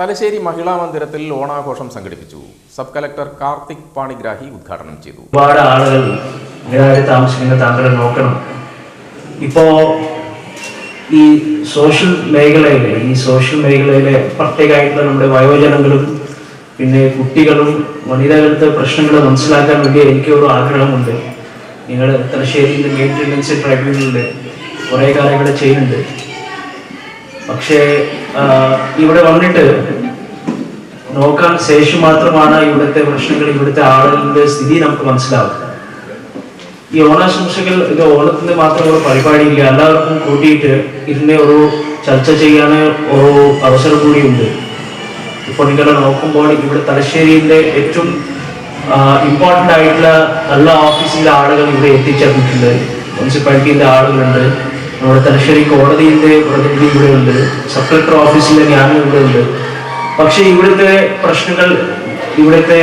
തലശ്ശേരി മഹിളാ മന്ദിരത്തിൽ ഓണാഘോഷം സംഘടിപ്പിച്ചു. സബ് കലക്ടർ കാർത്തിക് പാണിഗ്രാഹി ഉദ്ഘാടനം ചെയ്തു. ഒരുപാട് ആളുകൾ നിരാരി താമസിക്കുന്ന താങ്കളെ നോക്കണം. ഇപ്പോ ഈ സോഷ്യൽ മേഖലയിലെ ഈ സോഷ്യൽ മേഖലയിലെ പ്രത്യേകമായിട്ടുള്ള നമ്മുടെ വയോജനങ്ങളും പിന്നെ കുട്ടികളും വനിതകളുടെ പ്രശ്നങ്ങൾ മനസ്സിലാക്കാൻ വേണ്ടി എനിക്ക് ഒരു ആഗ്രഹമുണ്ട്. നിങ്ങൾ തലശ്ശേരിയിലെ മെയിന്റെനൻസ് ട്രൈബ്യൂണലിൽ കുറേ കാര്യങ്ങൾ ചെയ്യുന്നുണ്ട്. പക്ഷേ ഇവിടെ വന്നിട്ട് നോക്കാൻ ശേഷം മാത്രമാണ് ഇവിടുത്തെ പ്രശ്നങ്ങൾ ഇവിടുത്തെ ആളുകളുടെ സ്ഥിതി നമുക്ക് മനസ്സിലാവും ഈ ഓണാശംസകൾ ഇത് ഓണത്തിന്റെ മാത്രം ഒരു പരിപാടിയില്ല. എല്ലാവർക്കും കൂട്ടിയിട്ട് ഇതിനെ ഒരു ചർച്ച ചെയ്യാൻ ഒരു അവസരം കൂടിയുണ്ട്. ഇപ്പോൾ നിങ്ങൾ നോക്കുമ്പോൾ ഇവിടെ തലശ്ശേരിയിലെ ഏറ്റവും ഇമ്പോർട്ടന്റ് ആയിട്ടുള്ള എല്ലാ ഓഫീസിലെ ആളുകൾ ഇവിടെ എത്തിച്ചേർന്നിട്ടുണ്ട്. മുനിസിപ്പാലിറ്റിയിലെ ആളുകളുണ്ട്. നമ്മുടെ തലശ്ശേരി കോടതിയിലെ പ്രതിനിധി ഇവിടെയുണ്ട് സബ് ഓഫീസിലെ ഞാനും ഇവിടെയുണ്ട്. പക്ഷേ ഇവിടുത്തെ പ്രശ്നങ്ങൾ ഇവിടുത്തെ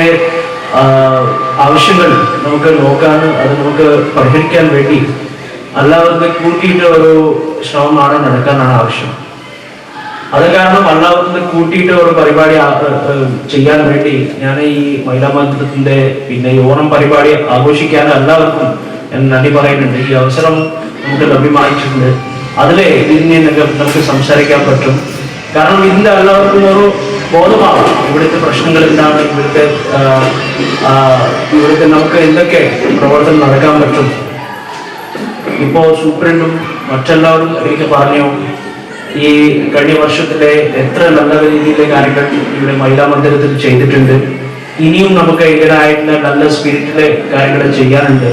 ആവശ്യങ്ങൾ നമുക്ക് നോക്കാൻ അത് നമുക്ക് പരിഹരിക്കാൻ വേണ്ടി എല്ലാവർക്കും കൂട്ടിയിട്ട് ഒരു ശ്രമമാണ് നടക്കാനാണ് ആവശ്യം. അത് കാരണം എല്ലാവർക്കും കൂട്ടിയിട്ട് ഒരു പരിപാടി ചെയ്യാൻ വേണ്ടി ഞാൻ ഈ മഹിളാ മന്ദിരത്തിന്റെ പിന്നെ ഈ ഓണം പരിപാടി ആഘോഷിക്കാൻ എല്ലാവർക്കും ഞാൻ നന്ദി പറയുന്നുണ്ട്. ഈ അവസരം നമുക്ക് ലഭ്യമായിട്ടുണ്ട് അതിലെ ഇതിനെ നമുക്ക് സംസാരിക്കാൻ പറ്റും. കാരണം ഇന്ന് എല്ലാവർക്കും ഒരു ബോധമാവും ഇവിടുത്തെ പ്രശ്നങ്ങൾ എന്താണ്? ഇവിടുത്തെ ഇവിടുത്തെ നമുക്ക് എന്തൊക്കെ പ്രവർത്തനം നടക്കാൻ പറ്റും? ഇപ്പോൾ സൂപ്രണ്ടും മറ്റെല്ലാവരും എനിക്ക് പറഞ്ഞു ഈ കഴിഞ്ഞ വർഷത്തിലെ എത്ര നല്ല രീതിയിലെ കാര്യങ്ങൾ ഇവിടെ മഹിളാ മന്ദിരത്തിൽ ചെയ്തിട്ടുണ്ട്. ഇനിയും നമുക്ക് ഇതിനായിട്ടുള്ള നല്ല സ്പിരിറ്റിലെ കാര്യങ്ങൾ ചെയ്യാനുണ്ട്.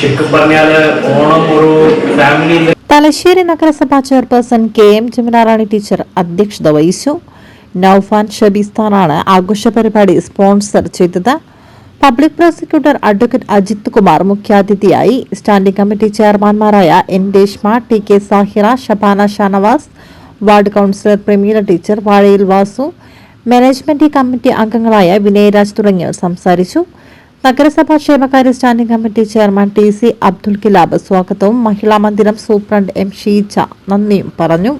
ഓണം ഒരു ഫാമിലി തലശ്ശേരി നഗരസഭാ chairperson K M Jamunarani teacher അധ്യക്ഷത വഹിച്ചു. നൌഫാൻ ഷബീസ്ഥാനാണ് ആഘോഷ പരിപാടി സ്പോൺസർ ചെയ്തത്. Public prosecutor advocate Ajith Kumar മുഖ്യാതിഥിയായി. Standing committee ചെയർമാൻമാരായ N Reshma T K Sahira Shabana Shanavas ward councillor Prameela teacher Vazhayil Vasu management committee അംഗങ്ങളായ വിനയരാജ് തുടങ്ങിയവർ സംസാരിച്ചു. നഗരസഭാ ക്ഷേമകാര്യ standing committee chairman T C Abdul Kilab സ്വാഗതവും. മഹിളാ മന്ദിരം സൂപ്രണ്ട് എം ഷീജ നന്ദിയും പറഞ്ഞു.